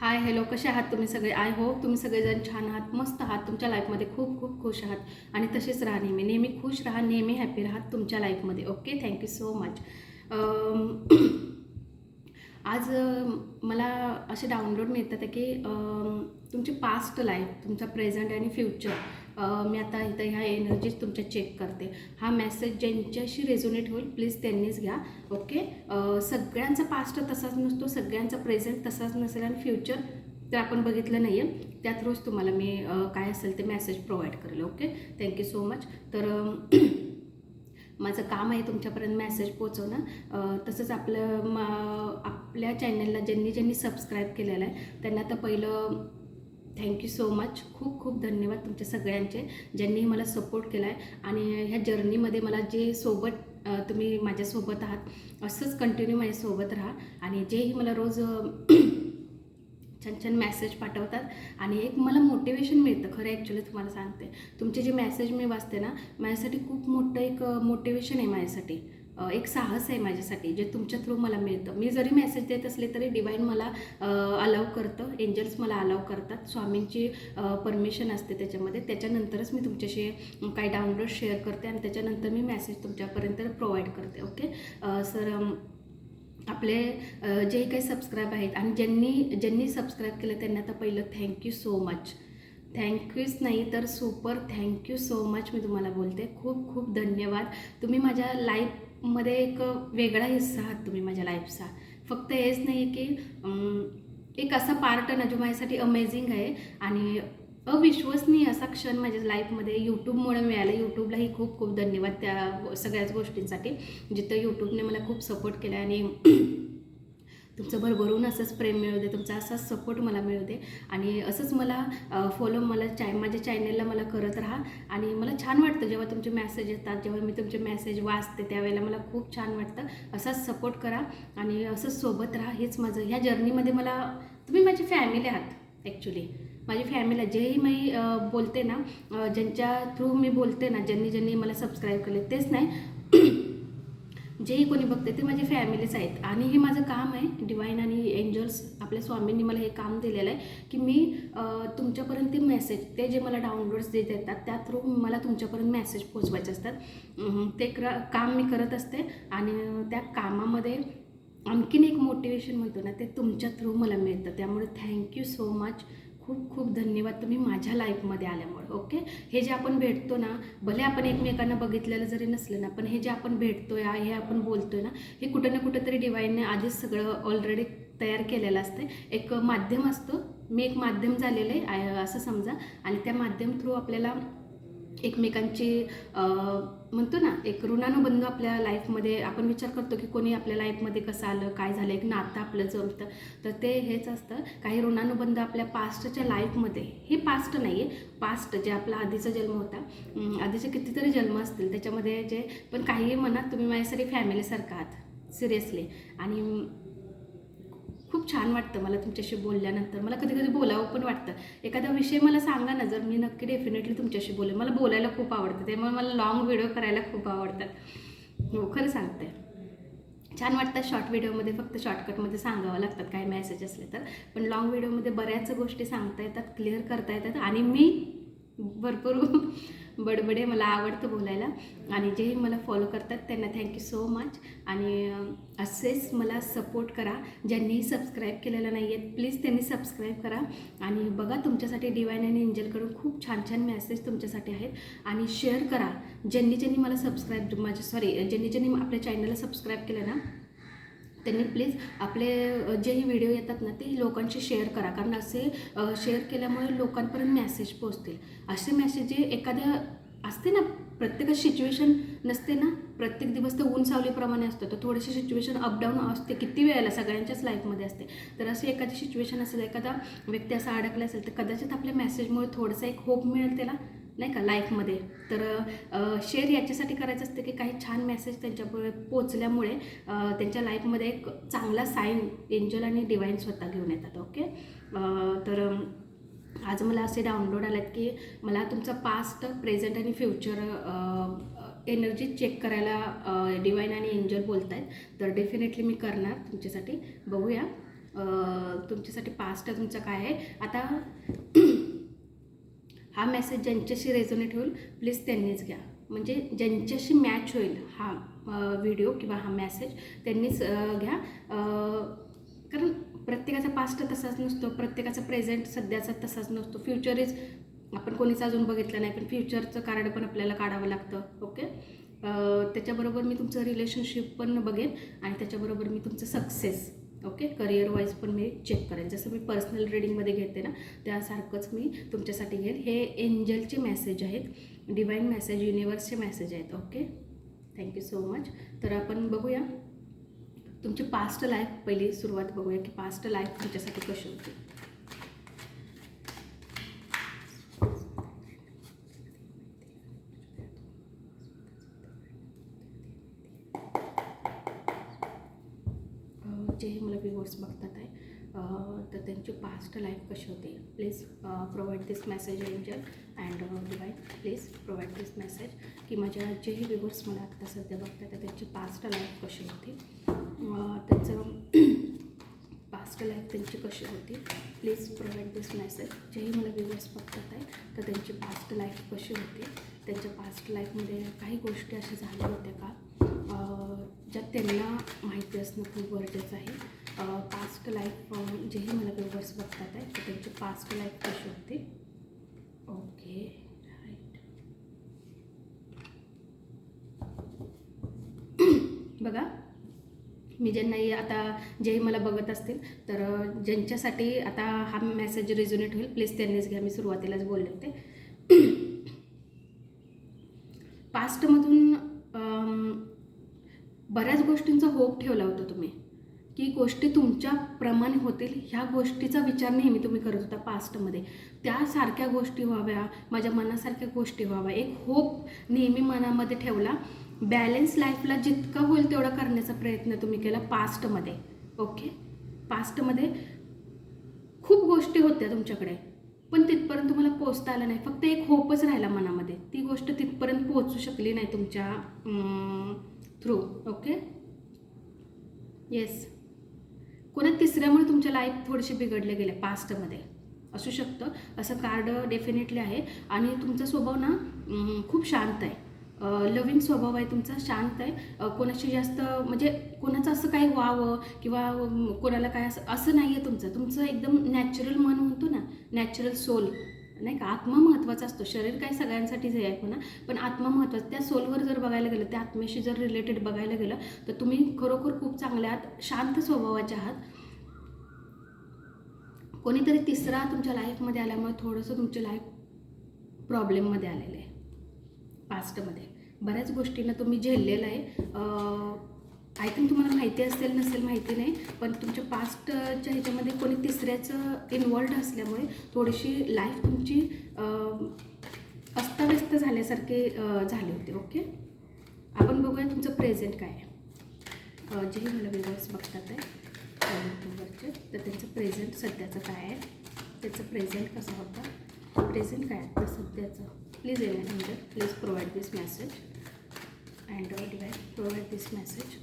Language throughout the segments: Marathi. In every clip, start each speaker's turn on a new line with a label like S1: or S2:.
S1: हाय हॅलो कसे आहात तुम्ही सगळे? आय हो तुम्ही सगळेजण छान आहात मस्त आहात. तुमच्या लाईफमध्ये खूप खूप खुश आहात. आणि तसेच राहा नेहमी. नेहमी खुश राहा नेहमी हॅपी राहा तुमच्या लाईफमध्ये ओके थँक्यू सो मच आज मला असे डाउनलोड मिळतात की तुमची पास्ट लाईफ तुमचा प्रेझेंट आणि फ्युचर मी आता इथं ह्या एनर्जीज तुमच्या चेक करते. हा मेसेज ज्यांच्याशी रेझोनेट होईल प्लीज त्यांनीच घ्या. ओके सगळ्यांचा पास्ट तसाच नसतो सगळ्यांचा प्रेझेंट तसाच नसेल आणि फ्युचर तर आपण बघितलं नाही आहे त्यात रोज तुम्हाला मी काय असेल ते मेसेज प्रोव्हाइड करेल. Okay thank you so much तर माझं काम आहे तुमच्यापर्यंत मेसेज पोचवणं तसंच आपलं मा आपल्या चॅनलला ज्यांनी ज्यांनी सबस्क्राईब केलेलं आहे त्यांना तर पहिलं थँक्यू सो मच. खूप खूप धन्यवाद तुमच्या सगळ्यांचे ज्यांनी मला सपोर्ट केला आहे आणि ह्या जर्नीमध्ये मला जे सोबत तुम्ही माझ्यासोबत आहात असंच कंटिन्यू माझ्यासोबत राहा. आणि जेही मला रोज छान छान मेसेज पाठवतात. आणि एक मला मोटिवेशन मिळतं खरं ॲक्च्युली तुम्हाला सांगते. तुमचे जे मेसेज मी वाचते ना माझ्यासाठी खूप मोठं एक मोटिवेशन आहे माझ्यासाठी. एक साहस आहे माझ्यासाठी जे तुमच्या थ्रू मला मिळतं. मी जरी मेसेज देत असले तरी डिवाईन मला अलाव करतं. एंजल्स मला अलाव करतात. स्वामींची परमिशन असते त्याच्यामध्ये. त्याच्यानंतरच मी तुमच्याशी काही डाउनलोड शेअर करते आणि त्याच्यानंतर मी मेसेज तुमच्यापर्यंत प्रोव्हाइड करते ओके सर आपले जे काही सबस्क्राईब आहेत आणि ज्यांनी ज्यांनी सबस्क्राईब केलं त्यांना तर पहिलं थँक्यू सो मच थँक्यूच नाही तर super thank you so much मी तुम्हाला बोलते. खूप खूप धन्यवाद. तुम्ही माझ्या मध्ये एक वेगळा हिस्सा आहात तुम्ही माझ्या लाईफचा फक्त हेच नाही की एक असा पार्ट ना जो माझ्यासाठी अमेझिंग आहे आणि अविश्वसनीय असा क्षण माझ्या लाईफमध्ये यूट्यूबमुळे मिळाला. यूट्यूबलाही खूप खूप धन्यवाद त्या सगळ्याच गोष्टींसाठी जिथं यूट्यूबने मला खूप सपोर्ट केला आणि तुमचं भरभरून असंच प्रेम मिळू दे तुमचा असाच सपोर्ट मला मिळू दे आणि असंच मला फॉलो मला चाय माझ्या चॅनलला मला करत राहा. आणि मला छान वाटतं जेव्हा तुमचे मॅसेज येतात जेव्हा मी तुमचे मेसेज वाचते त्यावेळेला मला खूप छान वाटतं. असाच सपोर्ट करा आणि असंच सोबत राहा. हेच माझं ह्या जर्नीमध्ये मला तुम्ही माझी फॅमिली आहात ॲक्च्युली माझी फॅमिली जेही मी बोलते ना ज्यांच्या थ्रू मी बोलते ना ज्यांनी ज्यांनी मला सबस्क्राईब केले तेच नाही. जेही कोणी बघते ते माझी फॅमिलीच आहेत. आणि हे माझं काम आहे. डिवाईन आणि एंजल्स आपल्या स्वामींनी मला हे काम दिलेलं आहे की मी तुमच्यापर्यंत ते मेसेज ते जे मला डाउनलोड्स देत येतात त्या थ्रू मला तुमच्यापर्यंत मेसेज पोचवायचे असतात. ते क्र काम मी करत असते आणि त्या कामामध्ये आणखीन एक मोटिवेशन म्हणतो ना ते तुमच्या थ्रू मला मिळतं. त्यामुळे थँक्यू सो मच खूप खूप धन्यवाद तुम्ही माझ्या लाईफमध्ये आल्यामुळे ओके हे जे आपण भेटतो ना भले आपण एकमेकांना बघितलेलं जरी नसलं ना पण हे जे आपण भेटतो आहे हे आपण बोलतोय ना हे कुठं ना कुठं तरी डिवाईनने आधीच सगळं ऑलरेडी तयार केलेलं असतं एक माध्यम असतं. मी एक माध्यम झालेलं आहे असं समजा. आणि त्या माध्यम थ्रू आपल्याला एकमेकांची म्हणतो ना एक ऋणानुबंध आपल्या लाईफमध्ये आपण विचार करतो की कोणी आपल्या लाईफमध्ये कसं आलं काय झालं एक नातं आपलं जमतं. तर ते हेच असतं. काही ऋणानुबंध आपल्या पास्टच्या लाईफमध्ये हे पास्ट नाही आहे पास्ट जे आपला आधीचा जन्म होता आधीचे कितीतरी जन्म असतील त्याच्यामध्ये जे पण काही म्हणा तुम्ही माझ्यासाठी फॅमिलीसारखं आहात. सिरियसली आणि खूप छान वाटतं मला तुमच्याशी बोलल्यानंतर. मला कधी कधी बोलावं पण वाटतं. एखादा विषय मला सांगा ना जर मी नक्की डेफिनेटली तुमच्याशी बोलेन. मला बोलायला खूप आवडतं. त्यामुळे मला लॉंग व्हिडिओ करायला खूप आवडतात हो खरं सांगते. छान वाटतं शॉर्ट व्हिडिओमध्ये फक्त शॉर्टकटमध्ये सांगावं लागतात काही मेसेज असले तर. पण लॉंग व्हिडिओमध्ये बऱ्याच गोष्टी सांगता येतात क्लिअर करता येतात आणि मी भरपूर बडबडे मला आवडतं बोलायला. आणि जेही मला फॉलो करतात त्यांना थँक्यू सो मच आणि असेच मला सपोर्ट करा. ज्यांनीही सबस्क्राईब केलेलं नाही आहेत प्लीज त्यांनी सबस्क्राईब करा. आणि बघा तुमच्यासाठी डिवाईन आणि एंजलकडून खूप छान छान मेसेज तुमच्यासाठी आहेत. आणि शेअर करा. ज्यांनी ज्यांनी मला सबस्क्राईब माझे सॉरी ज्यांनी ज्यांनी आपल्या चॅनलला सबस्क्राईब केलं ना त्यांनी प्लीज आपले जेही व्हिडिओ येतात ना ते लोकांशी शेअर करा. कारण असे शेअर केल्यामुळे लोकांपर्यंत मेसेज पोहोचतील. असे मेसेज जे एखाद्या असते ना प्रत्येक सिच्युएशन नसते ना प्रत्येक दिवस तर ऊन सावलीप्रमाणे असतो. तर थोडीशी सिच्युएशन अपडाऊन असते किती वेळेला सगळ्यांच्याच लाईफमध्ये असते. तर अशी एखादी सिच्युएशन असेल एखादा व्यक्ती असा अडकला असेल तर कदाचित आपल्या मेसेजमुळे थोडंसं एक होप मिळेल त्याला. नाही का लाईफमध्ये. तर शेअर याच्यासाठी करायचं असतं की काही छान मेसेज त्यांच्यापुढे पोचल्यामुळे त्यांच्या लाईफमध्ये एक चांगला साईन एंजल आणि डिवाईन स्वतः घेऊन येतात ओके? तर आज मला असे डाउनलोड आलेत की मला तुमचा पास्ट प्रेझेंट आणि फ्युचर एनर्जी चेक करायला डिवाईन आणि एंजल बोलत आहेत तर डेफिनेटली मी करणार तुमच्यासाठी. बघूया. तुमच्यासाठी पास्ट तुमचं काय आहे. आता हा मेसेज ज्यांच्याशी रेझोनेट होईल प्लीज त्यांनीच घ्या. म्हणजे ज्यांच्याशी मॅच होईल हा व्हिडिओ किंवा हा मेसेज त्यांनीच घ्या. कारण प्रत्येकाचा पास्ट तसाच नसतो प्रत्येकाचा प्रेझेंट सध्याचा तसाच नसतो. फ्युचर इज आपण कोणीच अजून बघितलं नाही पण फ्युचरचं कार्ड पण आपल्याला काढावं लागतं ओके त्याच्याबरोबर मी तुमचं रिलेशनशिप पण बघेन आणि त्याच्याबरोबर मी तुमचं सक्सेस ओके? करिअर वाईज पण मी चेक करेन. जसं मी पर्सनल रिडिंगमध्ये घेते ना त्यासारखंच मी तुमच्यासाठी घेईन. हे एंजलचे मेसेज आहेत. डिवाईन मेसेज युनिवर्सचे मेसेज आहेत. Okay? Thank you so much तर आपण बघूया. तुमची पास्ट लाईफ पहिली सुरुवात बघूया की पास्ट लाईफ तुमच्यासाठी कशी होती अह, जे मला बघतात आहे. तर त्यांची पास्ट लाईफ कशी होती? Please provide this message angel and divine please provide this message की माझ्या जेही व्ह्युअर्स मला आत्ता सध्या बघतात आहे त्यांची पास्ट लाईफ कशी होती? त्याचं त्यांचं पास्ट लाईफ त्यांची कशी होती? प्लीज प्रोव्हाइड दिस मेसेज जेही मला व्ह्युअर्स बघतात आहे तर त्यांची पास्ट लाईफ कशी होती? त्यांच्या पास्ट लाईफमध्ये काही गोष्टी अशा झाल्या होत्या का? ज्या त्यांना माहिती असणं खूप गरजेचं आहे. पास्ट लाईफ जेही मला व्ह्युअर्स बघतात आहे तर त्यांची पास्ट लाईफ कशी होती? ओके राईट बघा मी ज्यांनाही आता जे मला बघत असतील तर ज्यांच्यासाठी आता हा मेसेज रेझोनेट होईल प्लीज त्यांनीच घ्या मी सुरुवातीलाच बोलले होते. पास्टमधून बऱ्याच गोष्टींचा होप ठेवला होता तुम्ही. की गोष्टी तुमच्या प्रमाणे होतील ह्या गोष्टीचा विचार नेहमी तुम्ही करत होता पास्टमध्ये. त्यासारख्या गोष्टी व्हाव्या माझ्या मनासारख्या गोष्टी व्हाव्या. एक होप नेहमी मनामध्ये ठेवला बॅलेन्स लाईफला जितकं होईल तेवढा करण्याचा प्रयत्न तुम्ही केला पास्टमध्ये. ओके? पास्टमध्ये खूप गोष्टी होत्या तुमच्याकडे पण तिथपर्यंत तुम्हाला पोचता आलं नाही. फक्त एक होपच राहिला मनामध्ये. ती गोष्ट तिथपर्यंत पोहोचू शकली नाही तुमच्या थ्रू ओके? येस कोणा तिसऱ्यामुळे तुमच्या लाईफ थोडीशी बिघडले गेले पास्टमध्ये असू शकतं. असं कार्ड डेफिनेटली आहे. आणि तुमचा स्वभाव ना खूप शांत आहे. लविंग स्वभाव आहे तुमचा शांत आहे. कोणाशी जास्त म्हणजे कोणाचं असं काही व्हावं किंवा कोणाला काय असं असं नाही आहे तुमचं. तुमचं एकदम नॅचरल मन म्हणतो ना नॅचरल सोल नाही का? आत्मा महत्त्वाचा असतो. शरीर काय सगळ्यांसाठीच हे आहे म्हणा. पण आत्मा महत्त्वाचा त्या सोलवर जर बघायला गेलं त्या आत्म्याशी जर रिलेटेड बघायला गेलं तर तुम्ही खरोखर खूप चांगले आहात शांत स्वभावाचे आहात. कोणीतरी तिसरा तुमच्या लाईफमध्ये आल्यामुळे थोडंसं तुमची लाईफ प्रॉब्लेममध्ये आलेलं आहे. पास्टमध्ये बऱ्याच गोष्टींना तुम्ही झेललेलं आहे. आय थिंक तुम्हाला माहिती असेल नसेल माहिती नाही पण तुमच्या पास्टच्या ह्याच्यामध्ये कोणी तिसऱ्याचं इन्वॉल्ड असल्यामुळे थोडीशी लाईफ तुमची अस्ताव्यस्त झाल्यासारखे झाले होते ओके आपण बघूया तुमचं प्रेझेंट काय आहे. जे जेही मला व्हिडिओज बघतात आहे यूट्यूबवरचे तर त्यांचं प्रेझेंट सध्याचं काय आहे? त्याचं प्रेझेंट कसं होतं? प्रेझेंट काय आहे? सध्याचं. Please an please provide this message and divide provide this message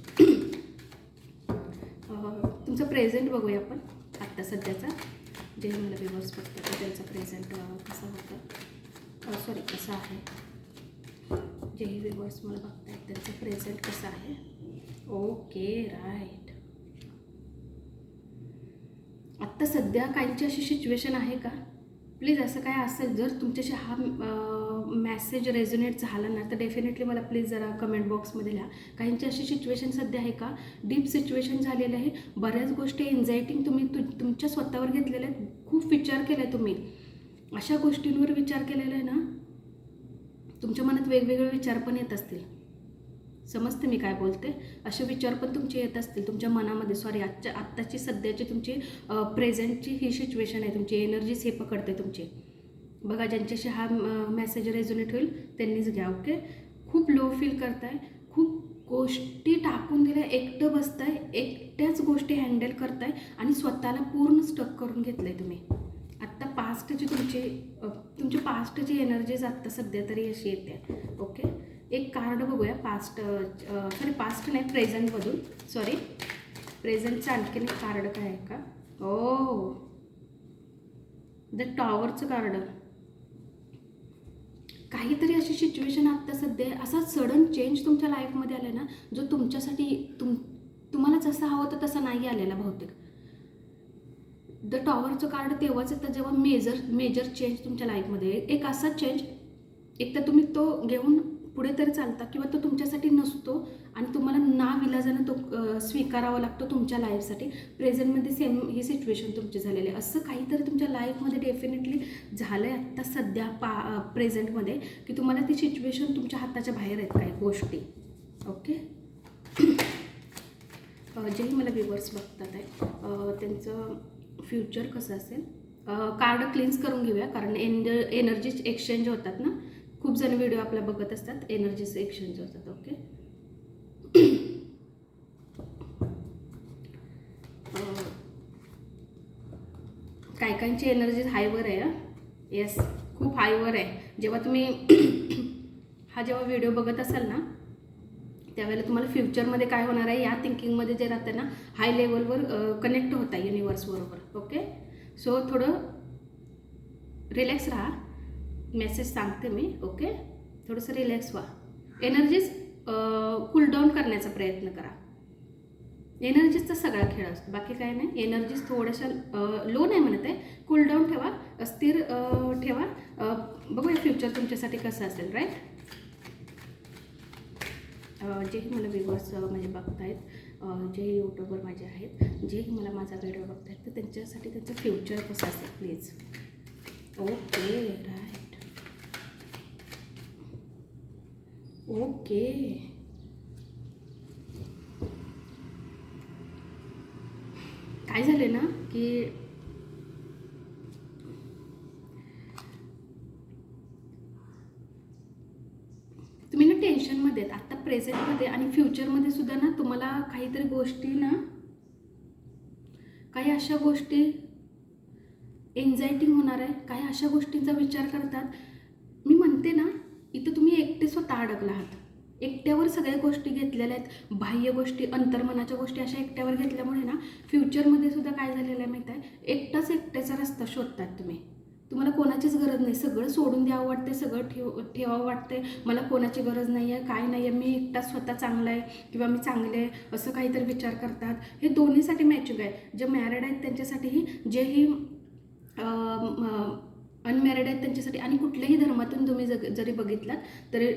S1: तुमचं प्रेझेंट बघूया आपण. आत्ता सध्याचा जे मला व्यवस्थ बघतात त्यांचं प्रेझेंट कसं होतं. सॉरी कसं आहे. जेही व्ह्युअर्स मला बघतायत त्यांचं प्रेझेंट कसं आहे. ओके राईट आत्ता सध्या काहींची अशी सिच्युएशन आहे का? प्लीज असं काय असेल जर तुमच्याशी हा मॅसेज रेझोनेट झाला ना तर डेफिनेटली मला प्लीज जरा कमेंट बॉक्समध्ये लिहा. काहींची अशी सिच्युएशन सध्या आहे का? डीप सिच्युएशन झालेलं आहे. बऱ्याच गोष्टी एन्झायटिंग तुम्ही तु तुमच्या स्वतःवर घेतलेल्या आहेत. खूप विचार केला आहे तुम्ही. अशा गोष्टींवर विचार केलेला आहे ना तुमच्या मनात वेगवेगळे विचार पण येत असतील. समजते मी काय बोलते? असे विचार पण तुमचे येत असतील. तुमच्या मनामध्ये सॉरी आजच्या आत्ताची सध्याची तुमची प्रेझेंटची ही सिच्युएशन आहे. तुमची एनर्जीज हे पकडते तुमची. बघा ज्यांच्याशी हा मेसेज रेझोनेट होईल त्यांनीच घ्या ओके खूप लो फील करताय खूप गोष्टी टाकून दिल्या एकटं बसताय एकट्याच गोष्टी हँडल करताय आणि स्वतःला पूर्ण स्टक करून घेतलं आहे तुम्ही. आत्ता पास्टची तुमची तुमची पास्टची एनर्जीज आत्ता सध्या तरी अशी येते ओके एक कार्ड बघूया पास्ट सॉरी पास्ट नाही प्रेझेंटमधून सॉरी प्रेझेंटचं आणखीन एक कार्ड काय आहे का? ओ द टॉवरचं कार्ड काहीतरी अशी सिच्युएशन आत्ता सध्या असा सडन चेंज तुमच्या लाईफमध्ये आला ना जो तुमच्यासाठी तुम तुम्हाला जसा हवं होतं तसा नाही आलेला बहुतेक. द टॉवरचं कार्ड तेव्हाच येतं जेव्हा मेजर मेजर चेंज तुमच्या लाईफमध्ये एक असा चेंज एक तर तुम्ही तो घेऊन पुढे तरी चालता किंवा तो तुमच्यासाठी नसतो आणि तुम्हाला ना विलाजानं तो स्वीकारावा लागतो तुमच्या लाईफसाठी प्रेझेंटमध्ये सेम ही सिच्युएशन तुमची झालेली आहे. असं काहीतरी तुमच्या लाईफमध्ये डेफिनेटली झालं आहे आत्ता सध्या पा प्रेझेंटमध्ये की तुम्हाला ती सिच्युएशन तुमच्या हाताच्या बाहेर आहेत काही गोष्टी. ओके जेही मला व्ह्युअर्स बघतात आहे त्यांचं फ्युचर कसं असेल? कार्ड क्लीन्स करून घेऊया कारण एनर् एनर्जी एक्सचेंज होतात ना? खूप जण व्हिडिओ आपल्या बघत असतात एनर्जीचे एक्सचेंज होतात ओके बायकांची एनर्जी हायवर आहे येस खूप हायवर आहे. जेव्हा तुम्ही हा जेव्हा व्हिडिओ बघत असाल ना त्यावेळेला तुम्हाला फ्युचरमध्ये काय होणार आहे या थिंकिंगमध्ये जे राहतं ना हाय लेवलवर कनेक्ट होता युनिवर्सबरोबर ओके सो थोडं रिलॅक्स राहा. मेसेज सांगते मी ओके थोडंसं रिलॅक्स व्हा. एनर्जीज कूलडाऊन करण्याचा प्रयत्न करा. एनर्जीजचा सगळा खेळ असतो. बाकी काय नाही. एनर्जीज थोड्याशा लो नाही म्हणत आहे. कूलडाऊन ठेवा. स्थिर ठेवा. बघूया फ्युचर तुमच्यासाठी कसं असेल राईट जेही मला व्ह्युअर्स म्हणजे बघतायत अ, जे यूट्यूबर माझे आहेत जेही मला माझा व्हिडिओ बघतायत तर त्यांच्यासाठी त्यांचं फ्युचर कसं असेल प्लीज ओके राईट ओके काय झाले ना की तुम्ही ना टेन्शनमध्ये आहेत. आत्ता प्रेझेंटमध्ये आणि फ्युचरमध्ये सुद्धा ना तुम्हाला काहीतरी गोष्टी ना काही अशा गोष्टी एन्झायटी होणार आहे. काही अशा गोष्टींचा विचार करतात. मी म्हणते ना इथं तुम्ही एकटे स्वतः अडकला आहात एकट्यावर सगळ्या गोष्टी घेतलेल्या आहेत. बाह्य गोष्टी अंतर्मनाच्या गोष्टी अशा एकट्यावर घेतल्यामुळे ना फ्युचरमध्ये सुद्धा काय झालेलं आहे माहीत आहे? एकटाच एकट्याचा रस्ता शोधतात तुम्ही. तुम्हाला कोणाचीच गरज नाही. सगळं सोडून द्यावं वाटते सगळं ठेव ठेवावं वाटते मला कोणाची गरज नाही आहे काय नाही आहे मी एकटा स्वतः चांगला आहे किंवा मी चांगले आहे असं काहीतरी विचार करतात. हे दोन्हीसाठी मॅचिंग आहे. जे मॅरिड आहेत त्यांच्यासाठीही जेही अनमॅरिड आहेत त्यांच्यासाठी आणि कुठल्याही धर्मातून तुम्ही जग जरी बघितलात तरी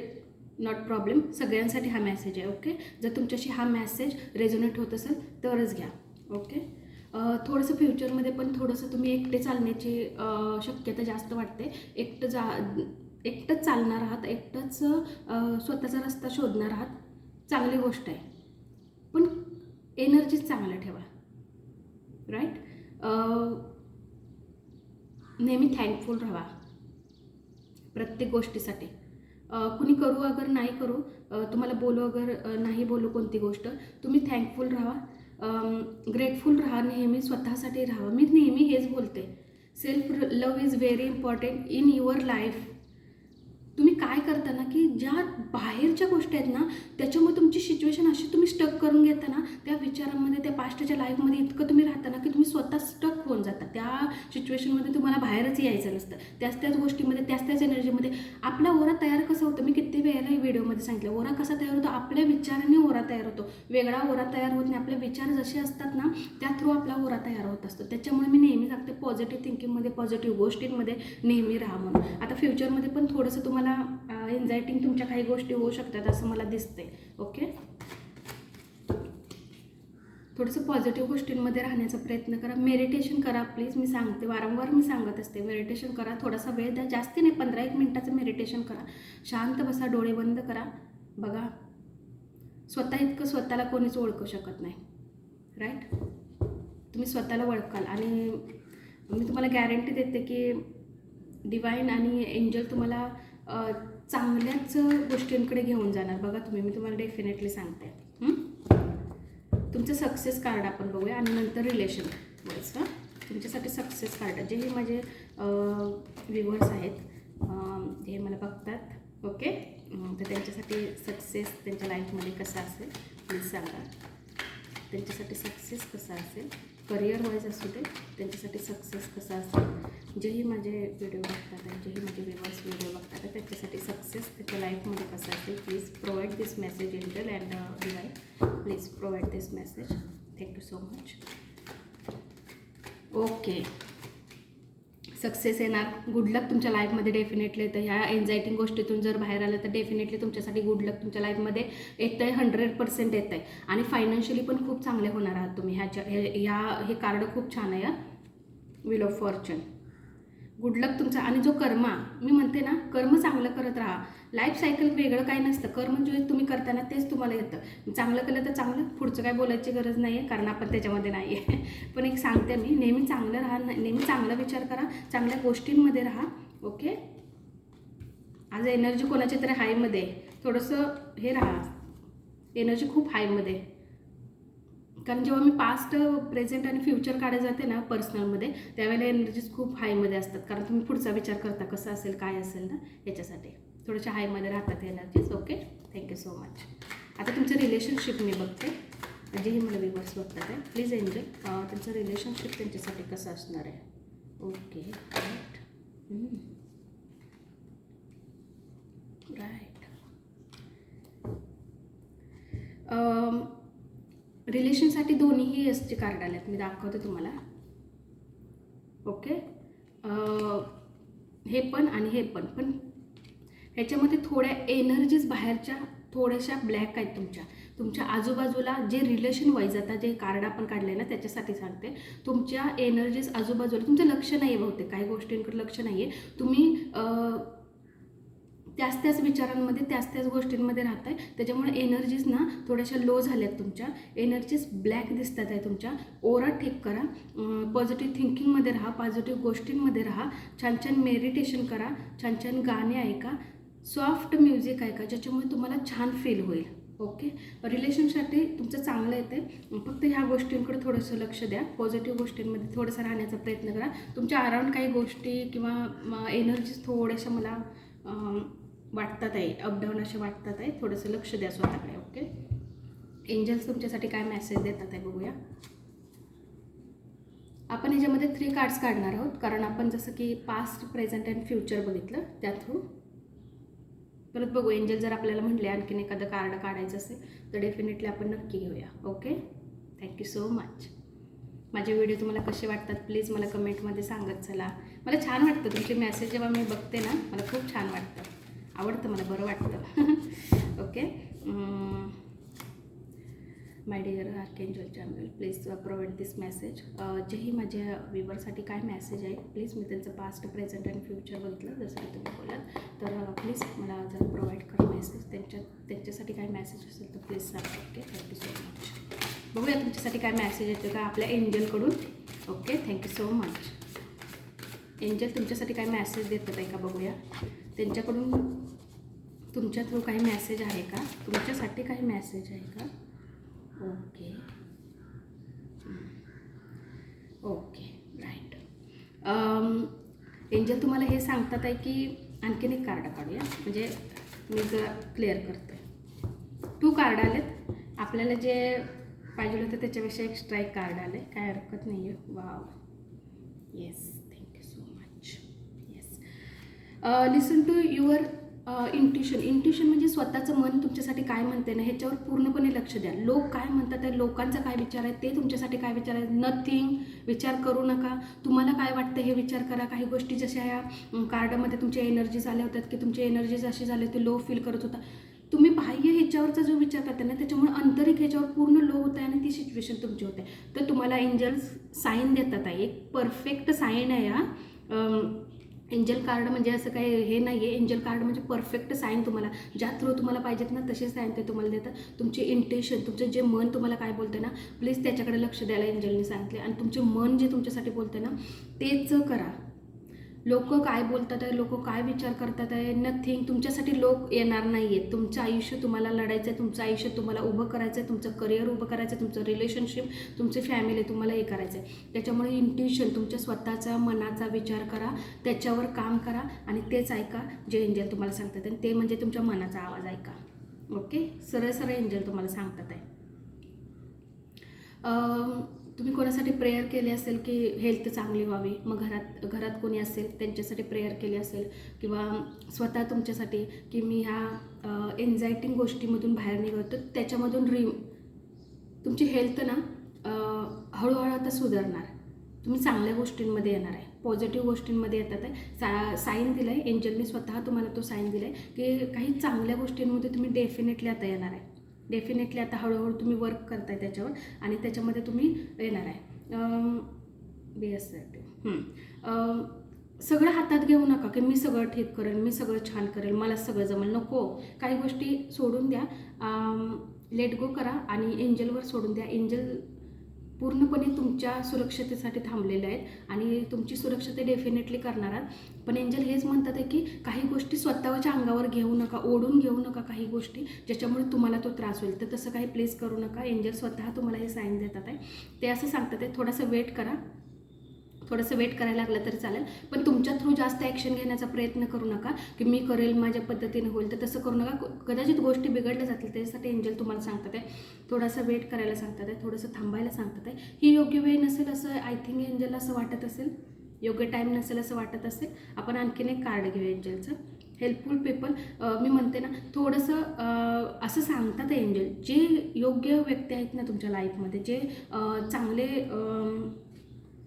S1: नॉट प्रॉब्लेम सगळ्यांसाठी हा मेसेज आहे ओके जर तुमच्याशी हा मेसेज रेझोनेट होत असेल तरच घ्या ओके थोडंसं फ्युचरमध्ये पण थोडंसं तुम्ही एकटे चालण्याची शक्यता जास्त वाटते. एकटं जा एकटंच चालणार आहात एकटंच स्वतःचा रस्ता शोधणार आहात चांगली गोष्ट आहे. पण एनर्जीच चांगला ठेवा राईट नेहमी थँकफुल राहा प्रत्येक गोष्टीसाठी. कुणी करू अगर नाही करू तुम्हाला बोलू अगर नाही बोलू कोणती गोष्ट तुम्ही थँकफुल राहा. ग्रेटफुल राहा नेहमी स्वतःसाठी राहा. मी नेहमी हेच बोलते. Self love is very important in your life तुम्ही काय करता ना की ज्या बाहेरच्या गोष्टी आहेत ना त्याच्यामुळे तुमची सिच्युएशन अशी तुम्ही स्टक करून घेता ना त्या विचारांमध्ये त्या पास्टच्या लाईफमध्ये इतकं तुम्ही राहता ना की तुम्ही स्वतः स्टक होऊन जाता. त्या सिच्युएशनमध्ये तुम्हाला बाहेरच यायचं नसतं. त्याच त्याच गोष्टीमध्ये त्याच त्याच एनर्जीमध्ये आपला ओरा तयार कसा होतो? मी किती वेळेला व्हिडिओमध्ये सांगितलं. ओरा कसा तयार होतो? आपल्या विचाराने ओरा तयार होतो. वेगळा ओरा तयार होत नाही. आपले विचार जसे असतात ना त्या थ्रू आपला ओरा तयार होत असतो. त्याच्यामुळे मी नेहमी सांगते पॉझिटिव्ह थिंकिंगमध्ये पॉझिटिव्ह गोष्टींमध्ये नेहमी राहा म्हणून. आता फ्युचरमध्ये पण थोडंसं तुम्हाला एन्झायटिंग तुमच्या काही गोष्टी होऊ शकतात असं मला दिसतंय. ओके थोडंसं पॉझिटिव्ह गोष्टींमध्ये राहण्याचा प्रयत्न करा. मेडिटेशन करा प्लीज मी सांगते वारंवार मी सांगत असते. मेडिटेशन करा. थोडासा वेळ द्या. जास्ती नाही पंधरा एक मिनटाचं मेडिटेशन करा. शांत बसा डोळे बंद करा. बघा स्वतः इतकं स्वतःला कोणीच ओळखू शकत नाही. राईट तुम्ही स्वतःला ओळखाल. आणि मी तुम्हाला गॅरंटी देते की डिवाईन आणि एंजल तुम्हाला चांगल्याच गोष्टींकडे घेऊन जाणार. बघा तुम्ही मी तुम्हाला डेफिनेटली सांगते. तुमचं सक्सेस कार्ड आपण बघूया आणि नंतर रिलेशन बस हां? तुमच्यासाठी सक्सेस कार्ड जे हे माझे व्ह्युअर्स आहेत हे जे मला बघतात ओके? तर त्यांच्यासाठी सक्सेस त्यांच्या लाईफमध्ये कसा असेल प्लीज सांगा. त्यांच्यासाठी सक्सेस कसा असेल? करिअर वाईज असू दे त्यांच्यासाठी सक्सेस कसा असेल जेही माझे व्हिडिओ बघतात जेही माझे व्हिवर्स व्हिडिओ बघतात त्यांच्यासाठी सक्सेस त्याच्या लाईफमध्ये कसं असेल please provide this message angel and divine please provide this message thank you so much okay success येणार. गुड लक तुमच्या लाईफमध्ये डेफिनेटली येतं ह्या एन्झायटिंग गोष्टीतून जर बाहेर आलं तर डेफिनेटली तुमच्यासाठी गुड लक तुमच्या लाईफमध्ये येतं आहे हंड्रेड पर्सेंट येतं आहे आणि फायनान्शियली पण खूप चांगले होणार आहात तुम्ही. ह्याच्या हे ह्या हे कार्ड खूप छान आहे wheel of fortune good luck तुमचा आणि जो कर्मा मी म्हणते ना कर्म चांगलं करत राहा. लाईफ सायकल वेगळं काही नसतं. कर्म जे म्हणजे तुम्ही करताना तेच तुम्हाला येतं. चांगलं केलं तर चांगलं पुढचं काय बोलायची गरज नाही आहे कारण आपण त्याच्यामध्ये नाही आहे पण एक सांगते मी नेहमी चांगलं राहा नेहमी चांगला विचार करा चांगल्या गोष्टींमध्ये राहा ओके? आज एनर्जी कोणाच्या तरी हायमध्ये थोडंसं हे राहा. एनर्जी खूप हायमध्ये आहे. कारण जेव्हा मी पास्ट प्रेझेंट आणि फ्युचर काढायला जाते ना पर्सनलमध्ये त्यावेळेला एनर्जीज खूप हायमध्ये असतात. कारण तुम्ही पुढचा विचार करता कसं असेल काय असेल ना याच्यासाठी. थोड्याशा हायमध्ये राहतात energies okay thank you so much आता तुमचं रिलेशनशिप मी बघते. जेही मला विवर्स बघतात आहे प्लीज एन्जॉय तुमचं रिलेशनशिप त्यांच्यासाठी कसं असणार आहे? ओके राईट राईट रिलेशनसाठी दोन्हीही असचे कार्ड आले आहेत मी दाखवते तुम्हाला. ओके हे पण आणि हे पण. पण ह्याच्यामध्ये थोड्या एनर्जीज बाहेरच्या थोड्याशा ब्लॅक आहेत तुमच्या. तुमच्या आजूबाजूला जे रिलेशन वाईज आता जे कार्ड आपण काढले ना त्याच्यासाठी सांगते. तुमच्या एनर्जीज आजूबाजूला तुमचं लक्ष नाही आहे बहुतेक काही गोष्टींकडे लक्ष नाही आहे तुम्ही त्याच त्याच विचारांमध्ये त्याच त्याच गोष्टींमध्ये राहत आहे त्याच्यामुळे एनर्जीज ना थोड्याशा लो झाल्यात तुमच्या. एनर्जीज ब्लॅक दिसतात आहे तुमच्या. ओरा ठीक करा. पॉझिटिव्ह थिंकिंगमध्ये राहा पॉझिटिव्ह गोष्टींमध्ये राहा. छान छान मेडिटेशन करा. छान छान गाणे ऐका. सॉफ्ट म्युझिक ऐका ज्याच्यामुळे तुम्हाला छान फील होईल. ओके रिलेशनसाठी तुमचं चांगलं येते फक्त ह्या गोष्टींकडे थोडंसं लक्ष द्या. पॉझिटिव्ह गोष्टींमध्ये थोडंसं राहण्याचा प्रयत्न करा. तुमच्या अराउंड काही गोष्टी किंवा एनर्जीज थोड्याशा मला वाटतात आहे. अपडाऊन असे वाटतात आहे. थोडंसं लक्ष द्या स्वतःकडे ओके एंजल्स तुमच्यासाठी काय मेसेज देतात आहे बघूया. आपण ह्याच्यामध्ये थ्री कार्ड्स काढणार आहोत. कारण आपण जसं की पास्ट प्रेझेंट अँड फ्युचर बघितलं त्या थ्रू परत बघू. एंजल जर आपल्याला म्हटले आणखीन एखादं कार्ड काढायचं असेल तर डेफिनेटली आपण नक्की घेऊया. Okay thank you so much माझे व्हिडिओ तुम्हाला कसे वाटतात? प्लीज मला कमेंटमध्ये सांगत चला. मला छान वाटतं तुमचे मेसेज जेव्हा मी बघते ना मला खूप छान वाटतं. आवडतं मला बरं वाटतं. Okay my dear archangel channel please provide this message जेही माझ्या विवरसाठी काय मेसेज आहे प्लीज मी त्यांचं पास्ट प्रेझेंट आणि फ्युचर बघितलं जसं की तुम्ही बोलात तर uh, प्लीज मला जर प्रोव्हाइड करा मेसेज त्यांच्या त्यांच्यासाठी काय मेसेज असेल तर प्लीज सांगा ओके थँक्यू सो मच बघूया तुमच्यासाठी काय मेसेज येतो का आपल्या एंजलकडून okay thank you so much angel तुमच्यासाठी काय मेसेज देतात आहे का बघूया. त्यांच्याकडून तुमच्या थ्रू काही मेसेज आहे का? तुमच्यासाठी काही मेसेज आहे का? ओके ओके राईट एंजल तुम्हाला हे सांगतात आहे की आणखीन एक कार्ड काढूया. म्हणजे मी जर क्लिअर करते. टू कार्ड आलेत. आपल्याला जे पाहिजे होतं त्याच्यापेक्षा एक्स्ट्रा एक कार्ड आले. काय हरकत नाही आहे wow yes thank you so much yes listen to your intuition intuition म्हणजे स्वतःचं मन तुमच्यासाठी काय म्हणते ना ह्याच्यावर पूर्णपणे लक्ष द्या. लोक काय म्हणतात आहे लोकांचा काय विचार आहे ते तुमच्यासाठी काय विचार आहे? नथिंग विचार करू नका. तुम्हाला काय वाटतं हे विचार करा. काही गोष्टी जशा या कार्डामध्ये तुमच्या एनर्जीज आल्या होत्यात की तुमचे एनर्जीज अशी झाले ते लो फील करत होता. तुम्ही बाह्य ह्याच्यावरचा जो विचार करता ना त्याच्यामुळे आंतरिक ह्याच्यावर पूर्ण लो होत आहे आणि ती सिच्युएशन तुमची होते तर तुम्हाला एंजल्स साईन देतात आहे. एक परफेक्ट साईन आहे हा. एंजल कार्ड म्हणजे असं काही हे नाही आहे एंजल कार्ड म्हणजे परफेक्ट साईन तुम्हाला. ज्या थ्रू तुम्हाला पाहिजेत ना तसे साईन ते तुम्हाला देतात. तुमचे इंटेन्शन तुमचं जे मन तुम्हाला काय बोलते ना प्लीज त्याच्याकडे लक्ष द्यायला एंजलने सांगितले आणि तुमचे मन जे तुमच्यासाठी बोलते ना तेच करा. लोक काय बोलतात आहे लोक काय विचार करतात आहे नथिंग तुमच्यासाठी लोक येणार नाही आहेत तुमचं आयुष्य तुम्हाला लढायचं आहे तुमचं आयुष्य तुम्हाला उभं करायचं आहे तुमचं करिअर उभं करायचं आहे तुमचं रिलेशनशिप तुमची फॅमिली तुम्हाला हे करायचं आहे. त्याच्यामुळे इंट्युशन तुमच्या स्वतःचा मनाचा विचार करा त्याच्यावर काम करा आणि तेच ऐका जे एंजल तुम्हाला सांगतात आणि ते म्हणजे तुमच्या मनाचा आवाज ऐका. ओके सरळ सरळ एंजल तुम्हाला सांगतात आहे. तुम्ही कोणासाठी प्रेयर केले असेल की हेल्थ चांगली व्हावी? मग घरात घरात कोणी असेल त्यांच्यासाठी प्रेयर केली असेल किंवा स्वतः तुमच्यासाठी की मी ह्या एन्झायटिंग गोष्टीमधून बाहेर निघतो त्याच्यामधून रि तुमची हेल्थ ना हळूहळू आता सुधारणार. तुम्ही चांगल्या गोष्टींमध्ये येणार आहे. पॉझिटिव्ह गोष्टींमध्ये येतात आहे. सा साईन दिलं आहे एंजलने स्वतः तुम्हाला तो साईन दिला आहे की काही चांगल्या गोष्टींमध्ये तुम्ही डेफिनेटली आता येणार आहे. डेफिनेटली आता हळूहळू तुम्ही वर्क करताय त्याच्यावर आणि त्याच्यामध्ये तुम्ही येणार आहे. बी एस सगळं हातात घेऊ नका की मी सगळं ठीक करेन मी सगळं छान करेल मला सगळं जमेल. नको. काही गोष्टी सोडून द्या. लेट गो करा आणि एंजलवर सोडून द्या. एंजल पूर्णपणे तुमच्या सुरक्षतेसाठी थांबलेले आहेत आणि तुमची सुरक्षा ते डेफिनेटली करणार आहात. पण एंजल हेच म्हणतात आहे की काही गोष्टी स्वतःच्या अंगावर घेऊ नका ओढून घेऊ नका काही गोष्टी ज्याच्यामुळे तुम्हाला तो त्रास होईल. तर तसं काही प्लेस करू नका. एंजल स्वतः तुम्हाला हे साईन देतात आहे. ते असं सांगतात आहे थोडासा वेट करा. थोडंसं वेट करायला लागलं तरी चालेल. पण तुमच्या थ्रू जास्त ॲक्शन घेण्याचा प्रयत्न करू नका की मी करेल माझ्या पद्धतीने होईल तर तसं करू नका. कदाचित गोष्टी बिघडल्या जातील त्याच्यासाठी एंजल तुम्हाला सांगतात आहे. थोडासा वेट करायला सांगतात आहे थोडंसं थांबायला सांगतात आहे. ही योग्य वेळ नसेल असं आय थिंक एंजलला असं वाटत असेल? योग्य टाईम नसेल असं वाटत असेल? आपण आणखीन एक कार्ड घेऊ एंजलचं हेल्पफुल पीपल मी म्हणते ना थोडंसं असं सांगतात एंजल जे योग्य व्यक्ती आहेत ना तुमच्या लाईफमध्ये जे चांगले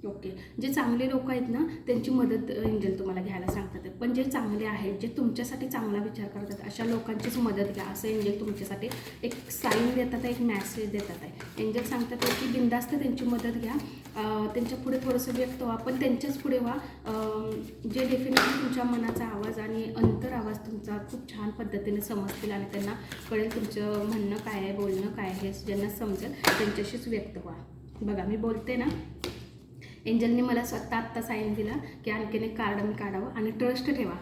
S1: ओके जे चांगले लोक आहेत ना त्यांची मदत एंजल तुम्हाला घ्यायला सांगतात. पण जे चांगले आहेत जे तुमच्यासाठी चांगला विचार करतात अशा लोकांचीच मदत घ्या असं एंजल तुमच्यासाठी एक साईन देतात एक मॅसेज देतात आहे. एंजल सांगतात आहे की बिंदास्त त्यांची मदत घ्या. त्यांच्या पुढे थोडंसं व्यक्त व्हा पण त्यांच्याच पुढे व्हा. जे डेफिनेटली तुमच्या मनाचा आवाज आणि अंतर आवाज तुमचा खूप छान पद्धतीने समजतील आणि त्यांना कळेल तुमचं म्हणणं काय आहे बोलणं काय आहे हे ज्यांना समजेल त्यांच्याशीच व्यक्त व्हा. बघा मी बोलते ना? एंजलने मला स्वतः आत्ता साईन दिला की आणखीन एक कार्ड मी काढावं आणि ट्रस्ट ठेवा.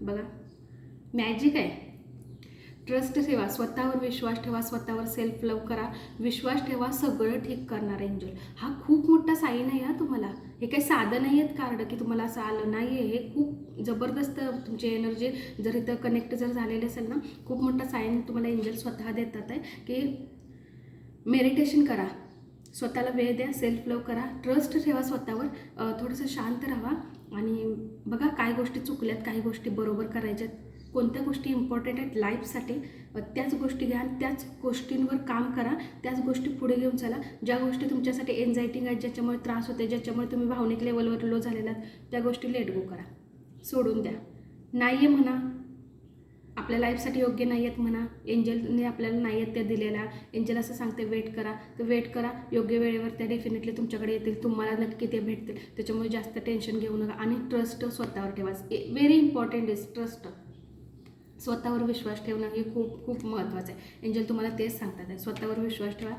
S1: बघा मॅजिक आहे. ट्रस्ट ठेवा स्वतःवर विश्वास ठेवा स्वतःवर सेल्फ लव करा. विश्वास ठेवा सगळं ठीक करणार एंजल. हा खूप मोठा साईन आहे हा तुम्हाला. हे काही साधं नाही आहेत कार्ड की तुम्हाला असं आलं नाही आहे हे खूप जबरदस्त तुमची एनर्जी जर इथं कनेक्ट जर झालेली असेल ना खूप मोठा साईन तुम्हाला एंजल स्वतः देतात आहे की मेडिटेशन करा. स्वतःला वेळ द्या सेल्फ लव करा. ट्रस्ट ठेवा स्वतःवर. थोडंसं शांत राहा. आणि बघा काय गोष्टी चुकल्यात काही गोष्टी बरोबर करायच्यात. कोणत्या गोष्टी इम्पॉर्टंट आहेत लाईफसाठी त्याच गोष्टी घ्या आणि त्याच गोष्टींवर काम करा. त्याच गोष्टी पुढे घेऊन चला. ज्या गोष्टी तुमच्यासाठी एन्झायटिंग आहेत ज्याच्यामुळे त्रास होते ज्याच्यामुळे तुम्ही भावनिक लेवलवर लो झालेला आहात त्या गोष्टी लेट गो करा. सोडून द्या. नाही आहे म्हणा आपल्या लाईफसाठी योग्य नाही आहेत म्हणा एंजलने आपल्याला नाही आहेत त्या दिलेल्या एंजल असं सांगते वेट करा. तर वेट करा योग्य वेळेवर त्या डेफिनेटली तुमच्याकडे येतील तुम्हाला नक्की ते भेटतील. त्याच्यामुळे जास्त टेन्शन घेऊ नका. आणि ट्रस्ट स्वतःवर ठेवा. व्हेरी इम्पॉर्टंट इज ट्रस्ट स्वतःवर विश्वास ठेवणं हे खूप खूप महत्त्वाचं आहे. एंजल तुम्हाला तेच सांगतात. आहे स्वतःवर विश्वास ठेवा.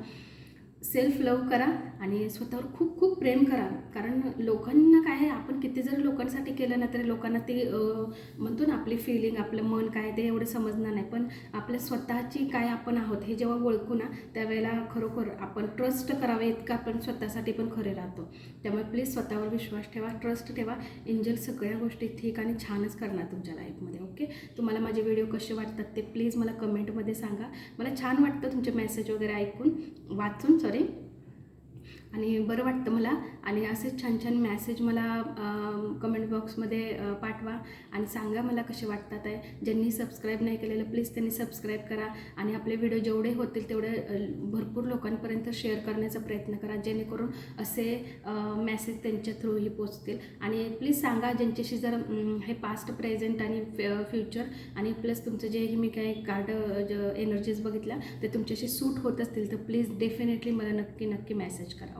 S1: सेल्फ लव करा आणि स्वतःवर खूप खूप प्रेम करा. कारण लोकांना काय आहे आपण किती जरी लोकांसाठी केलं ना तरी लोकांना ते म्हणतो ना आपली फिलिंग आपलं मन काय ते एवढं समजणार नाही. पण आपल्या स्वतःची काय आपण आहोत हे जेव्हा ओळखू ना त्यावेळेला खरोखर आपण ट्रस्ट करावे इतकं आपण स्वतःसाठी पण खरे राहतो. त्यामुळे प्लीज स्वतःवर विश्वास ठेवा ट्रस्ट ठेवा. एंजल सगळ्या गोष्टी ठीक आणि छानच करणार तुमच्या लाईफमध्ये ओके तुम्हाला माझे व्हिडिओ कसे वाटतात ते प्लीज मला कमेंटमध्ये सांगा. मला छान वाटतं तुमचे मेसेज वगैरे ऐकून. वाचून सॉरी आणि बरं वाटतं मला. आणि असेच छान छान मॅसेज मला कमेंट बॉक्समध्ये पाठवा. आणि सांगा मला कसे वाटतात आहे. ज्यांनी सबस्क्राईब नाही केलेलं प्लीज त्यांनी सबस्क्राईब करा. आणि आपले व्हिडिओ जेवढे होतील तेवढे भरपूर लोकांपर्यंत शेअर करण्याचा प्रयत्न करा. जेणेकरून असे मॅसेज त्यांच्या थ्रूही पोचतील. आणि प्लीज सांगा ज्यांच्याशी जर हे पास्ट प्रेझेंट आणि फ्युचर आणि प्लस तुमचं जे मी काही कार्ड एनर्जीज बघितल्या ते तुमच्याशी सूट होत असतील तर प्लीज डेफिनेटली मला नक्की नक्की मेसेज करा.